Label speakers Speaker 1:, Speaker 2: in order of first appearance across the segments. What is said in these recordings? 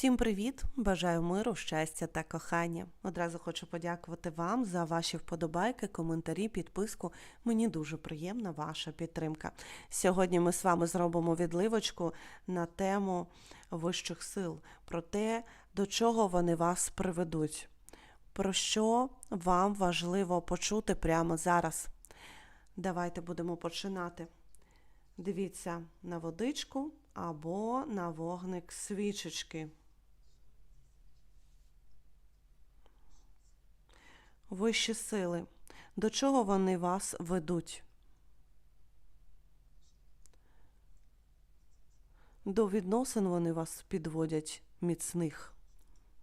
Speaker 1: Всім привіт! Бажаю миру, щастя та кохання. Одразу хочу подякувати вам за ваші вподобайки, коментарі, підписку. Мені дуже приємна ваша підтримка. Сьогодні ми з вами зробимо відливочку на тему вищих сил, про те, до чого вони вас приведуть, про що вам важливо почути прямо зараз. Давайте будемо починати. Дивіться на водичку або на вогник свічечки. Вищі сили. До чого вони вас ведуть? До відносин вони вас підводять міцних.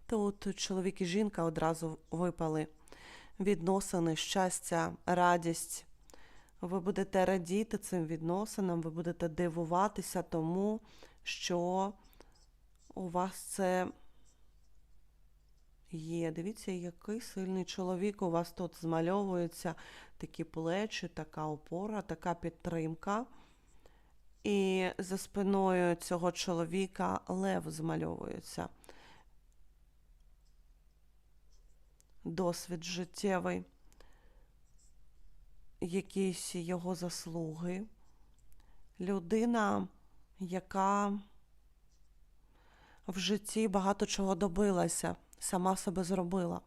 Speaker 1: Тут чоловік і жінка одразу випали. Відносини, щастя, радість. Ви будете радіти цим відносинам, ви будете дивуватися тому, що у вас це є. Дивіться, який сильний чоловік у вас тут змальовується, такі плечі, така опора, така підтримка. І за спиною цього чоловіка лев змальовується. Досвід життєвий якісь його заслуги. Людина, яка в житті багато чого добилася, сама себе зробила.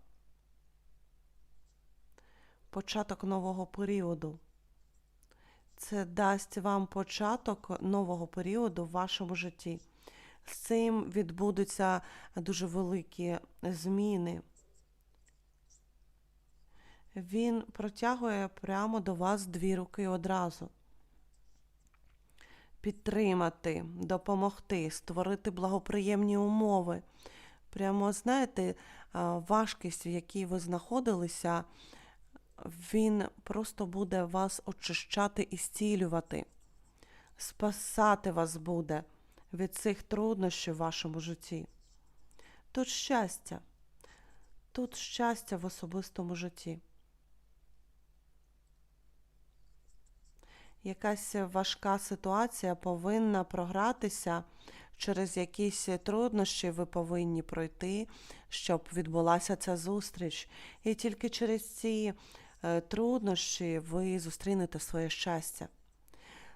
Speaker 1: Початок нового періоду. Це дасть вам початок нового періоду в вашому житті. З цим відбудуться дуже великі зміни він протягує прямо до вас дві руки одразу. Підтримати, допомогти, створити благоприємні умови. Прямо, знаєте, важкість, в якій ви знаходилися, він просто буде вас очищати і зцілювати, спасати вас буде від цих труднощів в вашому житті. Тут щастя, тут щастя в особистому житті. якась важка ситуація повинна програтися, через якісь труднощі ви повинні пройти, щоб відбулася ця зустріч. І тільки через ці е, труднощі ви зустрінете своє щастя.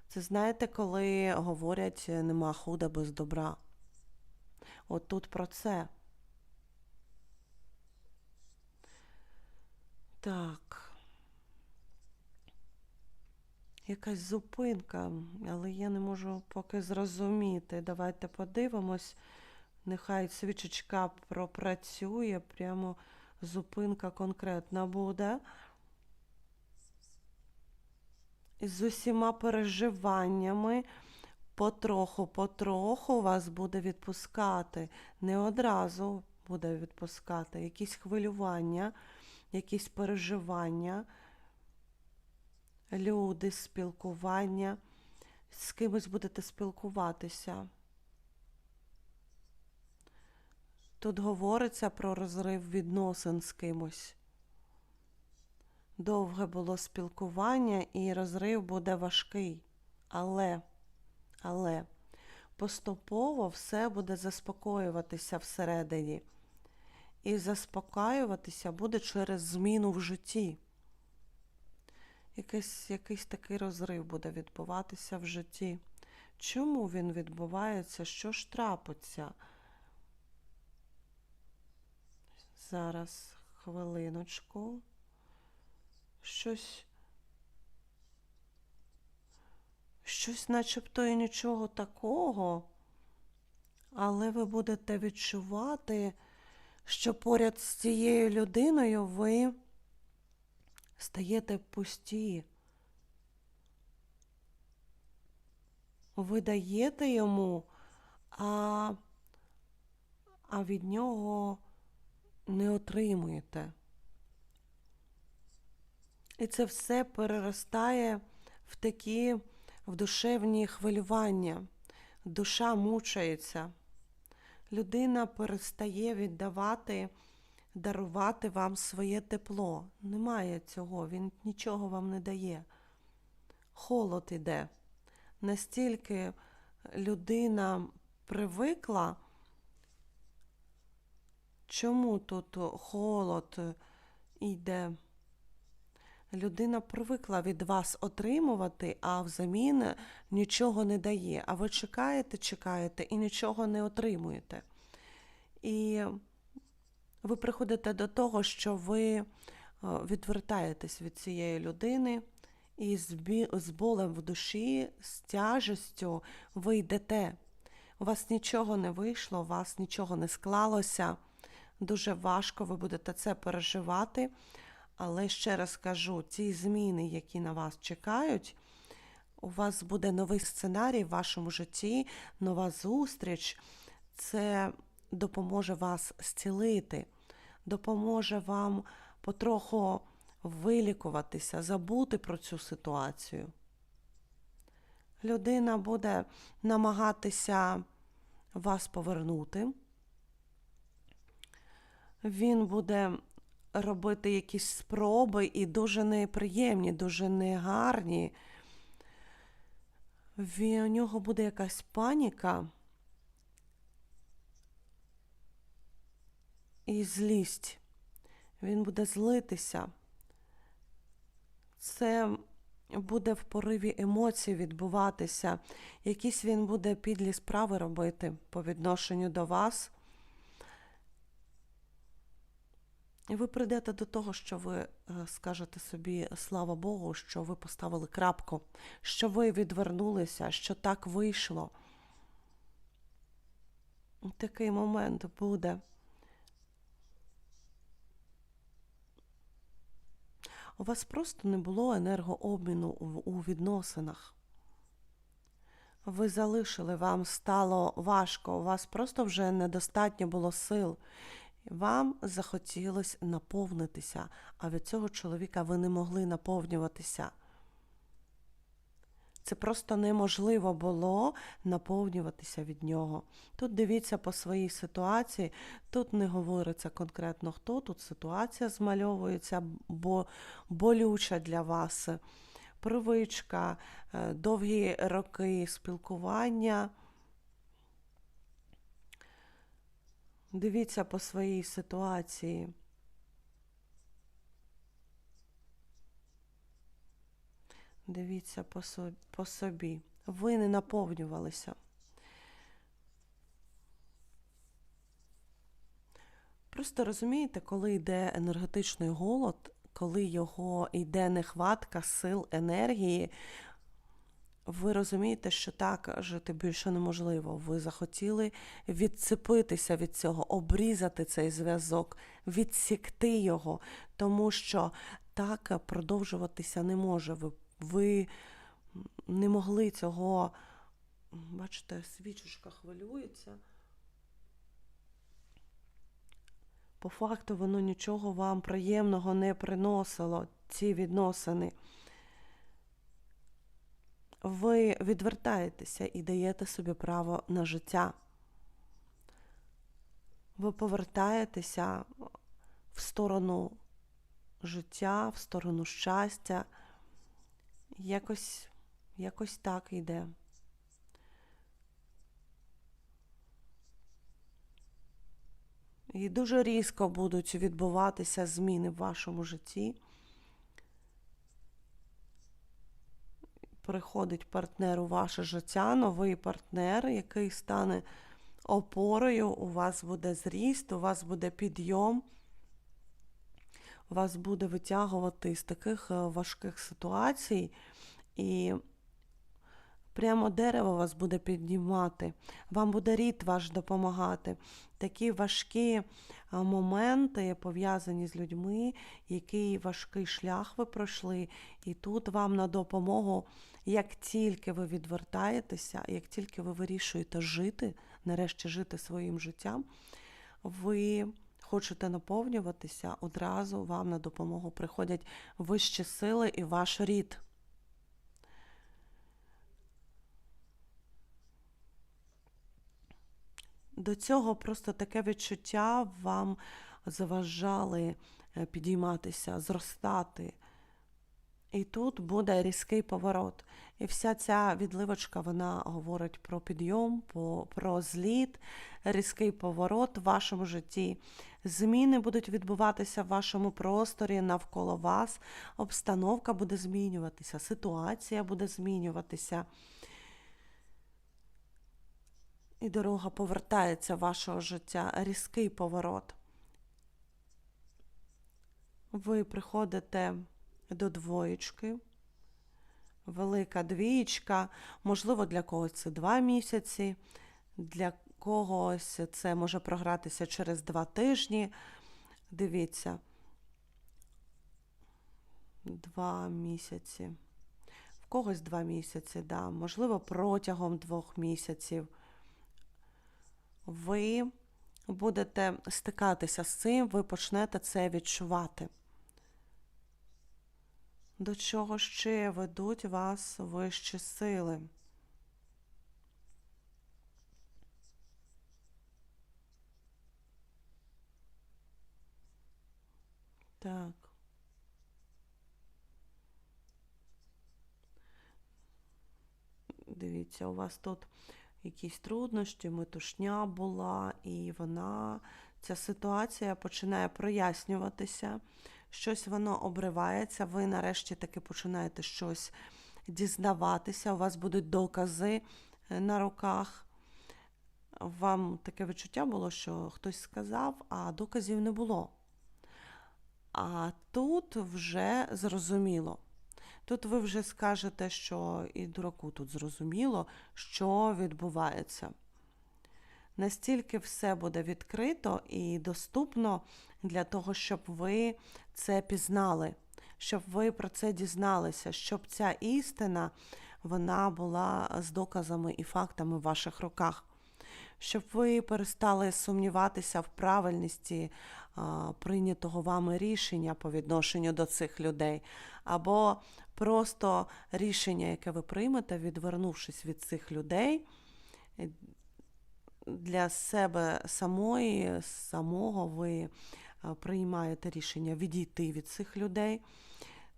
Speaker 1: Це знаєте, коли говорять, нема худа без добра. От тут про це. Так якась зупинка, але я не можу поки зрозуміти. Давайте подивимось. Нехай свічечка пропрацює, прямо зупинка конкретна буде. З усіма переживаннями потроху-потроху вас буде відпускати. Не одразу буде відпускати. Якісь хвилювання, якісь переживання люди, спілкування, з кимось будете спілкуватися. Тут говориться про розрив відносин з кимось. Довге було спілкування і розрив буде важкий. Але, але поступово все буде заспокоюватися всередині. І заспокоюватися буде через зміну в житті якийсь, якийсь такий розрив буде відбуватися в житті. Чому він відбувається? Що ж трапиться? Зараз хвилиночку. Щось. Щось начебто і нічого такого, але ви будете відчувати, що поряд з цією людиною ви стаєте пусті. Ви даєте йому, а, а від нього не отримуєте. І це все переростає в такі в душевні хвилювання. Душа мучається. Людина перестає віддавати дарувати вам своє тепло. Немає цього, він нічого вам не дає. Холод іде. Настільки людина привикла Чому тут холод йде? Людина привикла від вас отримувати, а взамін нічого не дає. А ви чекаєте, чекаєте і нічого не отримуєте. І ви приходите до того, що ви е, відвертаєтесь від цієї людини, і з, болем в душі, з тяжестю ви йдете. У вас нічого не вийшло, у вас нічого не склалося. Дуже важко ви будете це переживати. Але ще раз кажу, ці зміни, які на вас чекають, у вас буде новий сценарій в вашому житті, нова зустріч. Це допоможе вас зцілити, допоможе вам потроху вилікуватися, забути про цю ситуацію. Людина буде намагатися вас повернути. Він буде робити якісь спроби і дуже неприємні, дуже негарні. У нього буде якась паніка і злість. Він буде злитися. Це буде в пориві емоцій відбуватися. Якісь він буде підлі справи робити по відношенню до вас. І ви прийдете до того, що ви е, скажете собі, слава Богу, що ви поставили крапку, що ви відвернулися, що так вийшло. Такий момент буде. У вас просто не було енергообміну у відносинах. Ви залишили, вам стало важко, у вас просто вже недостатньо було сил. Вам захотілося наповнитися, а від цього чоловіка ви не могли наповнюватися. Це просто неможливо було наповнюватися від нього. Тут дивіться по своїй ситуації, тут не говориться конкретно хто, тут ситуація змальовується, бо болюча для вас привичка, е, довгі роки спілкування. Дивіться по своїй ситуації. Дивіться по, со по собі. Ви не наповнювалися. Просто розумієте, коли йде енергетичний голод, коли його йде нехватка сил, енергії, ви розумієте, що так жити більше неможливо. Ви захотіли відцепитися від цього, обрізати цей зв'язок, відсікти його, тому що так продовжуватися не може. Ви, ви не могли цього. Бачите, свічечка хвилюється. По факту воно нічого вам приємного не приносило, ці відносини ви відвертаєтеся і даєте собі право на життя. Ви повертаєтеся в сторону життя, в сторону щастя. Якось, якось так йде. І дуже різко будуть відбуватися зміни в вашому житті. приходить партнер у ваше життя, новий партнер, який стане опорою, у вас буде зріст, у вас буде підйом, вас буде витягувати з таких е, важких ситуацій. І Прямо дерево вас буде піднімати, вам буде рід ваш допомагати. Такі важкі моменти пов'язані з людьми, який важкий шлях ви пройшли, і тут вам на допомогу, як тільки ви відвертаєтеся, як тільки ви вирішуєте жити, нарешті жити своїм життям, ви хочете наповнюватися, одразу вам на допомогу приходять вищі сили і ваш рід. До цього просто таке відчуття вам заважали е, підійматися, зростати. І тут буде різкий поворот. І вся ця відливочка вона говорить про підйом, про зліт, різкий поворот в вашому житті, Зміни будуть відбуватися в вашому просторі навколо вас, обстановка буде змінюватися, ситуація буде змінюватися. І дорога повертається в вашого життя, різкий поворот. Ви приходите до двоєчки, велика двієчка, можливо, для когось це два місяці, для когось це може програтися через два тижні. Дивіться, два місяці. В когось два місяці, да. можливо, протягом двох місяців. Ви будете стикатися з цим, ви почнете це відчувати. До чого ще ведуть вас вищі сили? Так. Дивіться, у вас тут якісь труднощі, метушня була, і вона, ця ситуація починає прояснюватися, щось воно обривається, ви нарешті таки починаєте щось дізнаватися, у вас будуть докази е, на руках. Вам таке відчуття було, що хтось сказав, а доказів не було. А тут вже зрозуміло. Тут ви вже скажете, що і дураку тут зрозуміло, що відбувається. Настільки все буде відкрито і доступно для того, щоб ви це пізнали, щоб ви про це дізналися, щоб ця істина вона була з доказами і фактами в ваших руках, щоб ви перестали сумніватися в правильності а, прийнятого вами рішення по відношенню до цих людей, або просто рішення, яке ви приймете, відвернувшись від цих людей. Для себе самої, самого ви приймаєте рішення відійти від цих людей.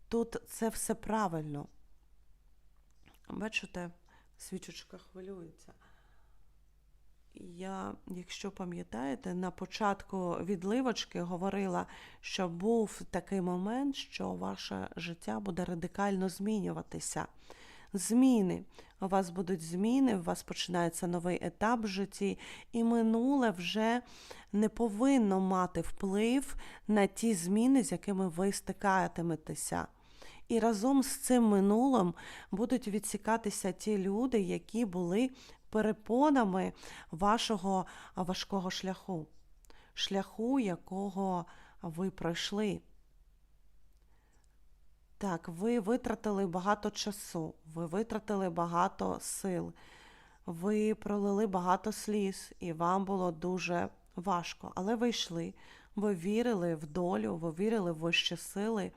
Speaker 1: Тут це все правильно. Бачите, свічечка хвилюється. Я, якщо пам'ятаєте, на початку відливочки говорила, що був такий момент, що ваше життя буде радикально змінюватися. Зміни. У вас будуть зміни, у вас починається новий етап в житті, і минуле вже не повинно мати вплив на ті зміни, з якими ви стикатиметеся. І разом з цим минулим будуть відсікатися ті люди, які були перепонами вашого важкого шляху, шляху, якого ви пройшли. Так, ви витратили багато часу, ви витратили багато сил, ви пролили багато сліз, і вам було дуже важко. Але ви йшли, ви вірили в долю, ви вірили в вищі сили.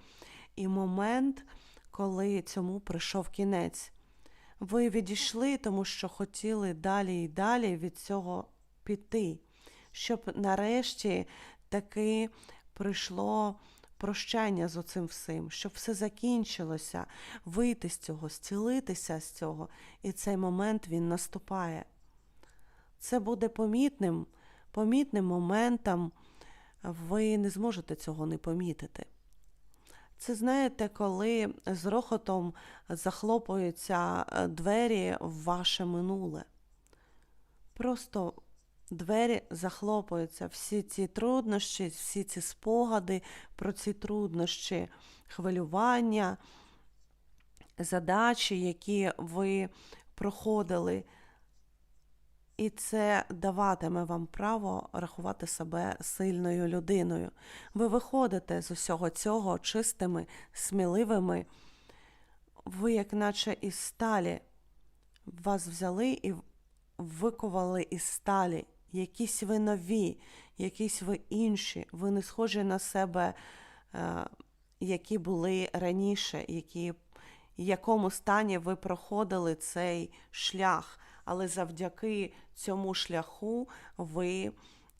Speaker 1: І момент, коли цьому прийшов кінець, ви відійшли, тому що хотіли далі і далі від цього піти, щоб нарешті таки прийшло прощання з оцим всім, щоб все закінчилося, вийти з цього, зцілитися з цього. І цей момент він наступає. Це буде помітним, помітним моментом, ви не зможете цього не помітити. Це знаєте, коли з рохотом захлопуються е, двері в ваше минуле. Просто двері захлопуються, всі ці труднощі, всі ці спогади про ці труднощі, хвилювання, задачі, які ви проходили. І це даватиме вам право рахувати себе сильною людиною. Ви виходите з усього цього чистими, сміливими. Ви, як наче із сталі, вас взяли і виковали із сталі. Якісь ви нові, якісь ви інші, ви не схожі на себе, е, які були раніше, які, в якому стані ви проходили цей шлях але завдяки цьому шляху ви,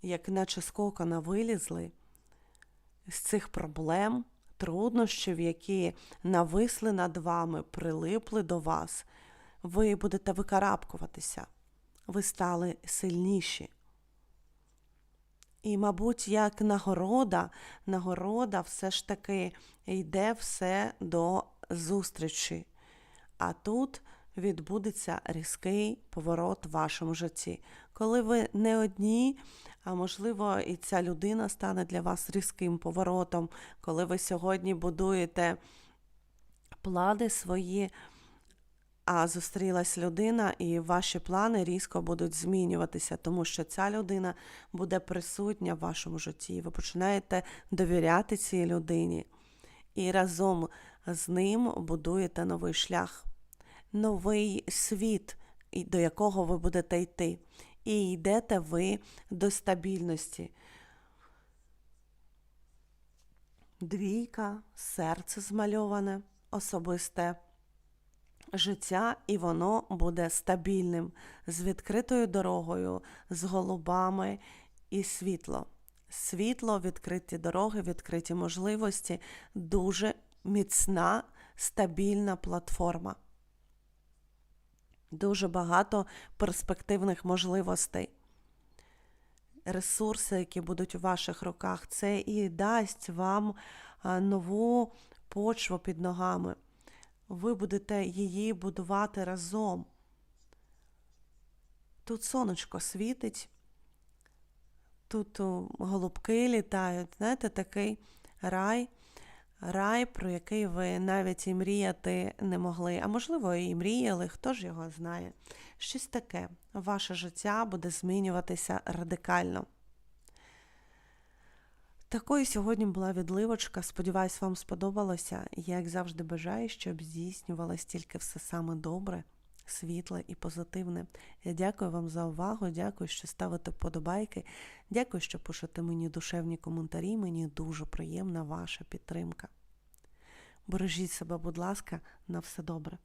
Speaker 1: як наче з кокона, вилізли з цих проблем, труднощів, які нависли над вами, прилипли до вас. Ви будете викарабкуватися, ви стали сильніші. І, мабуть, як нагорода, нагорода все ж таки йде все до зустрічі. А тут відбудеться різкий поворот в вашому житті. Коли ви не одні, а можливо, і ця людина стане для вас різким поворотом, коли ви сьогодні будуєте плани свої, а зустрілась людина, і ваші плани різко будуть змінюватися, тому що ця людина буде присутня в вашому житті. Ви починаєте довіряти цій людині. І разом з ним будуєте новий шлях, новий світ, до якого ви будете йти. І йдете ви до стабільності. Двійка, серце змальоване, особисте життя, і воно буде стабільним, з відкритою дорогою, з голубами і світло. Світло, відкриті дороги, відкриті можливості, дуже міцна, стабільна платформа. Дуже багато перспективних можливостей. Ресурси, які будуть у ваших руках, це і дасть вам нову почву під ногами. Ви будете її будувати разом. Тут сонечко світить, тут голубки літають. Знаєте, такий рай, рай, про який ви навіть і мріяти не могли. А можливо, і мріяли, хто ж його знає. Щось таке. Ваше життя буде змінюватися радикально. Такою сьогодні була відливочка. Сподіваюсь, вам сподобалося. Я, як завжди, бажаю, щоб здійснювалось тільки все саме добре, світле і позитивне. Я дякую вам за увагу, дякую, що ставите вподобайки. Дякую, що пишете мені душевні коментарі. Мені дуже приємна ваша підтримка. Бережіть себе, будь ласка, на все добре.